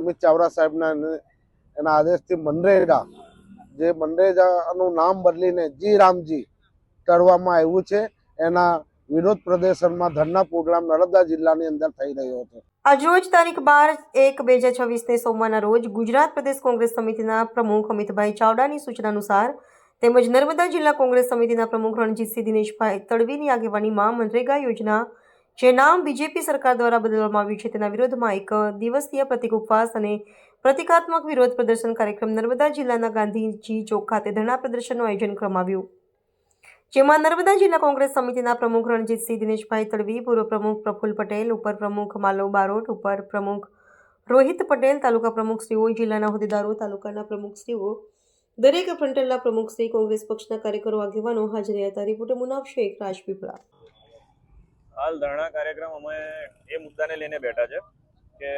અમિત ચાવડા સાહેબના એના આદેશથી મનરેગા, જે મનરેગાનું નામ બદલીને જી રામજી કરવામાં આવ્યું છે, એના વિરોધ પ્રદર્શનમાં ધરના પ્રોગ્રામ નર્મદા જિલ્લાની અંદર થઈ રહ્યો હતો. આજરોજ તારીખ બાર એક બે હજાર છવ્વીસને સોમવારના રોજ ગુજરાત પ્રદેશ કોંગ્રેસ સમિતિના પ્રમુખ અમિતભાઈ ચાવડાની સૂચના અનુસાર તેમજ નર્મદા જિલ્લા કોંગ્રેસ સમિતિના પ્રમુખ રણજીતસિંહ દિનેશભાઈ તડવીની આગેવાનીમાં મનરેગા યોજના જે નામ બીજેપી સરકાર દ્વારા બદલવામાં આવ્યું છે, તેના વિરોધમાં એક દિવસીય પ્રતિક ઉપવાસ અને પ્રતિકાત્મક વિરોધ પ્રદર્શન કાર્યક્રમ નર્મદા જિલ્લાના ગાંધીજી ચોક ખાતે ધરણા પ્રદર્શનનું આયોજન કરવામાં આવ્યું. જેમાં નર્મદા જિલ્લા કોંગ્રેસ સમિતિના પ્રમુખ રણજીતસિંહ, દિનેશભાઈ તડવી, પૂર્વ પ્રમુખ પ્રફુલ્લ પટેલ, ઉપર પ્રમુખ માલવ બારોટ, ઉપર પ્રમુખ રોહિત પટેલ, તાલુકા પ્રમુખશ્રીઓ જિલ્લાના હોદ્દેદારો, તાલુકાના પ્રમુખશ્રીઓ દરેક ફ્રન્ટલના પ્રમુખશ્રી કોંગ્રેસ પક્ષના કાર્યકરો, આગેવાનો હાજર રહ્યા હતા. રિપોર્ટર મુનાફ શેખ, રાજપીપળા. હાલ ધરણા કાર્યક્રમ અમે એ મુદ્દાને લઈને બેઠા છે કે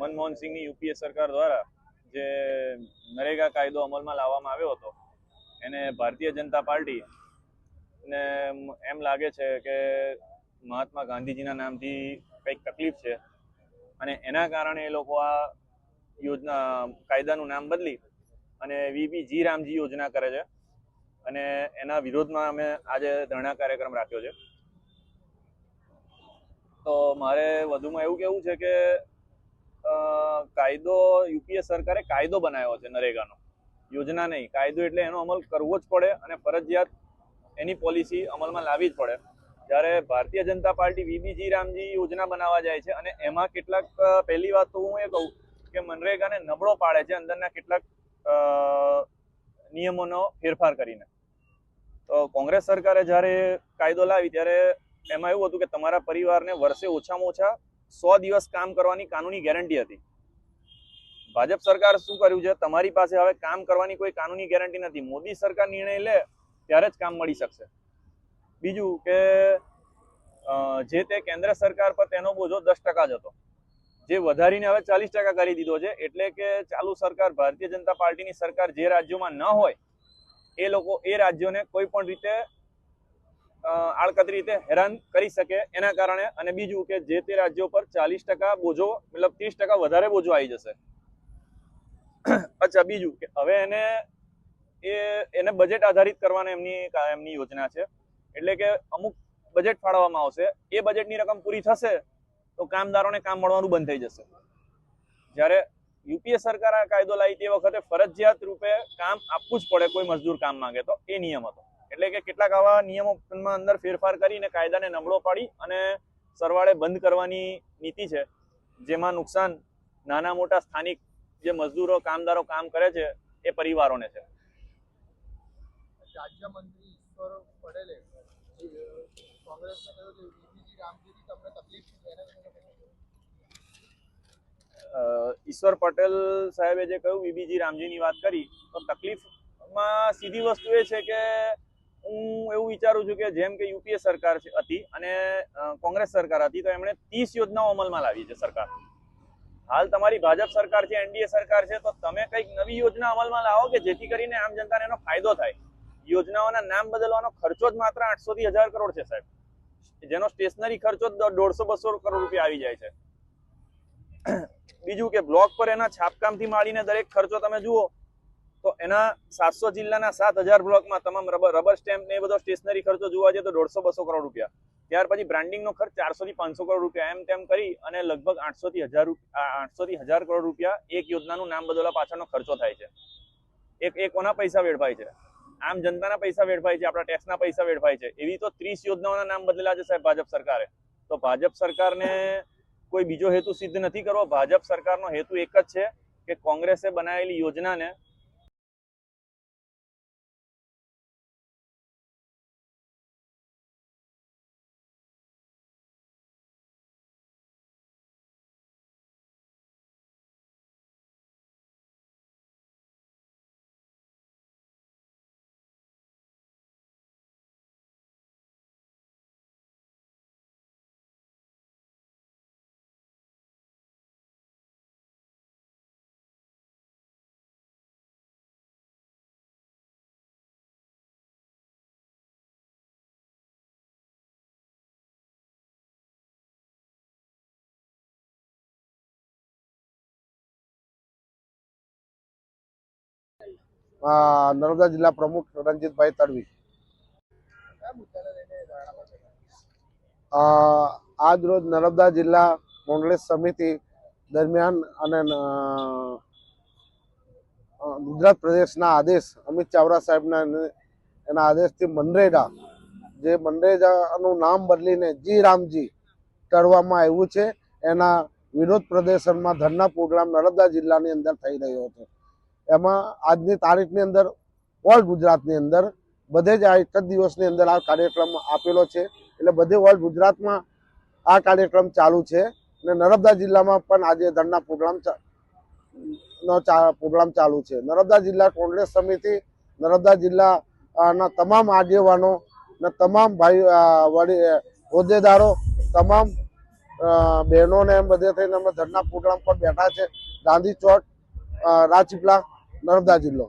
મનમોહન સિંહની યુપીએ સરકાર દ્વારા જે નરેગા કાયદો અમલમાં લાવવામાં આવ્યો હતો, એને ભારતીય જનતા પાર્ટી ને એમ લાગે છે કે મહાત્મા ગાંધીજીના નામથી કંઈક તકલીફ છે અને એના કારણે એ લોકો આ યોજના, કાયદાનું નામ બદલી અને વીપી જી રામજી યોજના કરે છે. અને એના વિરોધમાં અમે આજે ધરણા કાર્યક્રમ રાખ્યો છે. તો મારે વધુમાં એવું કેવું છે કે કાયદો યુપીએ સરકારે કાયદો બનાવ્યો છે નરેગાનો. યોજના નહીં. કાયદો એટલે એનો અમલ કરવો જ પડે અને ફરજિયાત એની પોલિસી અમલમાં લાવવી જ પડે. જ્યારે ભારતીય જનતા પાર્ટી વીબીજી રામજી યોજના બનાવવા જાય છે અને એમાં કેટલાક પહેલી વાત તો હું એ કહું કે મનરેગાને નબળો પાડે છે અંદરના કેટલાક નિયમોનો ફેરફાર કરીને. તો કોંગ્રેસ સરકારે જ્યારે કાયદો લાવી ત્યારે એમાં એવું હતું કે તમારા પરિવારને વર્ષે ઓછામાં ઓછા સો દિવસ કામ કરવાની કાનૂની ગેરંટી હતી. ભાજપ સરકાર શું કર્યું છે? તમારી પાસે હવે કામ કરવાની કોઈ કાનૂની ગેરંટી નથી. મોદી સરકાર નિર્ણય લે ત્યારે જ કામ મળી શકશે. બીજું કે જે તે કેન્દ્ર સરકાર પર તેનો બોજો દસ ટકા જ હતો. જે વધારીને હવે ચાલીસ ટકા કરી દીધો છે. એટલે કે ચાલુ સરકાર ભારતીય જનતા પાર્ટીની સરકાર જે રાજ્યોમાં ન હોય એ લોકો એ રાજ્યોને કોઈ પણ રીતે આડકતરી રીતે હેરાન કરી શકે એના કારણે અને બીજું કે જે તે રાજ્યો પર ચાલીસ ટકા બોજો, મતલબ ત્રીસ ટકા વધારે બોજો આવી જશે. અચ્છા, બીજું કે હવે એને એ, એને બજેટ આધારિત કરવાની એમની એમની યોજના છે. એટલે કે અમુક બજેટ ફાળવવામાં આવશે. એ બજેટની રકમ પૂરી થશે તો કામદારોને કામ મળવાનું બંધ થઈ જશે. જ્યારે યુપીએ સરકાર આ કાયદો લાવી તે વખતે ફરજિયાત રૂપે કામ આપવું જ પડે કોઈ મજદૂર કામ માંગે તો. એ નિયમ હતો. એટલે કે કેટલાક આવા નિયમોમાં અંદર ફેરફાર કરીને કાયદાને નબળો પાડી અને સરવાળે બંધ કરવાની નીતિ છે, જેમાં નુકસાન નાના મોટા સ્થાનિક જે મજદૂરો, કામદારો કામ કરે છે, એ પરિવારોને છે. રાજ્યમંત્રી છે ઈશ્વર પટેલ સાહેબે જે કહ્યું બીબીજી રામજીની વાત કરી, તો તકલીફમાં સીધી વસ્તુ એ છે કે હું એવું વિચારું છું કે જેમ કે યુપીએ સરકાર હતી અને કોંગ્રેસ સરકાર હતી, તો એમણે ત્રીસ યોજનાઓ અમલમાં લાવી છે સરકાર. હાલ તમારી ભાજપ સરકાર છે, એનડીએ સરકાર છે, તો તમે કંઈક નવી યોજના અમલમાં લાવો કે જેથી કરીને આમ જનતાને એનો ફાયદો થાય? યોજનાઓના નામ બદલવાનો ખર્ચો જ માત્ર આઠસો થી હજાર કરોડ છે સાહેબ. જેનો સ્ટેશનરી ખર્ચો દોઢસો બસો કરોડ રૂપિયા આવી જાય છે. બીજું કે બ્લોક પર એના છાપકામથી માંડીને દરેક ખર્ચો તમે જુઓ, તો એના સાતસો જિલ્લાના સાત હજાર બ્લોકમાં તમામ રબર રબર સ્ટેમ્પ ને એ બધો સ્ટેશનરી ખર્ચો જોવા જઈએ તો દોઢસો બસો કરોડ રૂપિયા. ત્યાર પછી બ્રાન્ડિંગનો ખર્ચ ચારસો થી પાંચસો કરોડ રૂપિયા, એમ તેમ કરી અને લગભગ આઠસો થી હજાર આઠસો થી હજાર કરોડ રૂપિયા એક યોજનાનું નામ બદલવા પાછળનો ખર્ચો થાય છે. એક એક કોના પૈસા વેડફાય છે? આમ જનતાના પૈસા વેડફાય છે, આપણા ટેક્સના પૈસા વેડફાય છે. એવી તો ત્રીસ યોજનાઓના નામ બદલેલા છે સાહેબ ભાજપ સરકારે. તો ભાજપ સરકારને કોઈ બીજો હેતુ સિદ્ધ નથી કરવો. ભાજપ સરકારનો હેતુ એક જ છે કે કોંગ્રેસે બનાવેલી યોજનાને નર્મદા જિલ્લા પ્રમુખ રણજીતભાઈ તડવી. આજ રોજ નર્મદા જિલ્લા કોંગ્રેસ સમિતિ દરમિયાન અને ગુજરાત પ્રદેશના આદેશ અમિત ચાવડા સાહેબના એના આદેશથી મનરેગા, જે મનરેગાનું નામ બદલીને જી રામજી કરવામાં આવ્યું છે, એના વિરોધ પ્રદર્શનમાં ધરના પ્રોગ્રામ નર્મદા જિલ્લાની અંદર થઈ રહ્યો છે એમાં આજની તારીખની અંદર ઓલ ગુજરાતની અંદર બધે જ આ એક જ દિવસની અંદર આ કાર્યક્રમ આપેલો છે. એટલે બધે ઓલ ગુજરાતમાં આ કાર્યક્રમ ચાલુ છે અને નર્મદા જિલ્લામાં પણ આજે ધરના પ્રોગ્રામ નો પ્રોગ્રામ ચાલુ છે. નર્મદા જિલ્લા કોંગ્રેસ સમિતિ, નર્મદા જિલ્લાના તમામ આગેવાનો ને તમામ ભાઈ વડી, હોદ્દેદારો, તમામ બહેનોને એમ બધે થઈને અમે ધરના પ્રોગ્રામ પર બેઠા છે. ગાંધી ચોક રાજપીપળા નર્મદા જિલ્લો.